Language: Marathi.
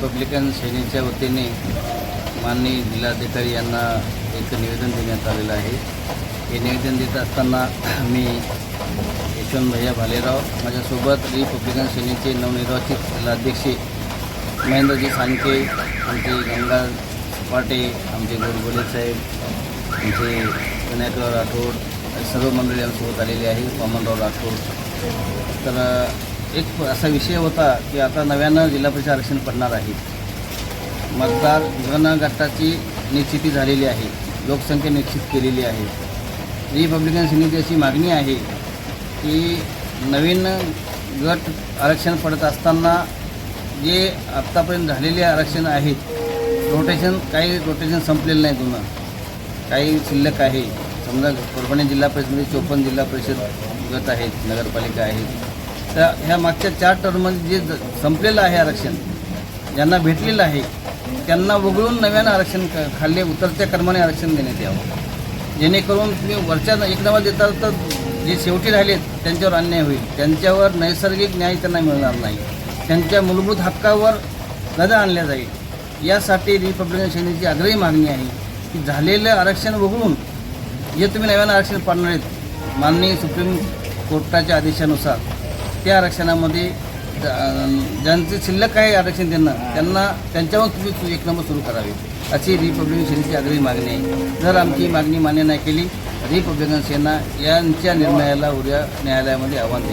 रिपब्लिकन सेनेच्या वतीने माननीय जिल्हाधिकारी यांना एक निवेदन देण्यात आलेलं आहे. हे निवेदन देत असताना मी यशवंत भैया भालेराव माझ्यासोबत रिपब्लिकन सेनेचे नवनिर्वाचित जिल्हाध्यक्ष महेंद्रजी सानके आमचे गंगा सपाटे आमचे गोडबोले साहेब आमचे विनायकराव राठोड सर्व मंडळी आमसोबत आलेले आहे वामनराव राठोड. तर एक असा विषय होता की आता नव्यानं जिल्हा परिषद आरक्षण पडणार आहे. मतदार गणगटाची निश्चिती झालेली आहे. लोकसंख्या निश्चित केलेली आहे. रिपब्लिकन सेनेची अशी मागणी आहे की नवीन गट आरक्षण पडत असताना जे आत्तापर्यंत झालेले आरक्षण आहेत रोटेशन काही रोटेशन संपलेलं नाही जुनं काही शिल्लक आहे. समजा परभणी जिल्हा परिषदमध्ये चोपन्न जिल्हा परिषद गट आहेत नगरपालिका आहेत. त्या ह्या मागच्या चार टर्ममध्ये जे ज- संपलेलं आहे आरक्षण ज्यांना भेटलेलं आहे त्यांना वगळून नव्यानं आरक्षण क- खाल्ले उतरत्या क्रमाने आरक्षण देण्यात यावं. जेणेकरून तुम्ही वरच्या एक नावा देताल तर जे शेवटी राहिलेत त्यांच्यावर अन्याय होईल. त्यांच्यावर नैसर्गिक न्याय त्यांना मिळणार नाही. त्यांच्या मूलभूत हक्कावर गदा आणल्या जाईल. यासाठी रिपब्लिकन सेनेची आग्रही मागणी आहे की झालेलं आरक्षण वगळून जे तुम्ही नव्यानं आरक्षण पाडणार आहेत माननीय सुप्रीम कोर्टाच्या आदेशानुसार त्या आरक्षणामध्ये ज्यांचे शिल्लक आहे आरक्षण त्यांना त्यांना त्यांच्यावर तुम्ही एक नंबर सुरू करावे. अशी रिपब्लिकन सेनेची आग्रही मागणी आहे. जर आमची मागणी मान्य नाही केली रिपब्लिकन सेना यांच्या निर्णयाला उद्या न्यायालयामध्ये आव्हान देईल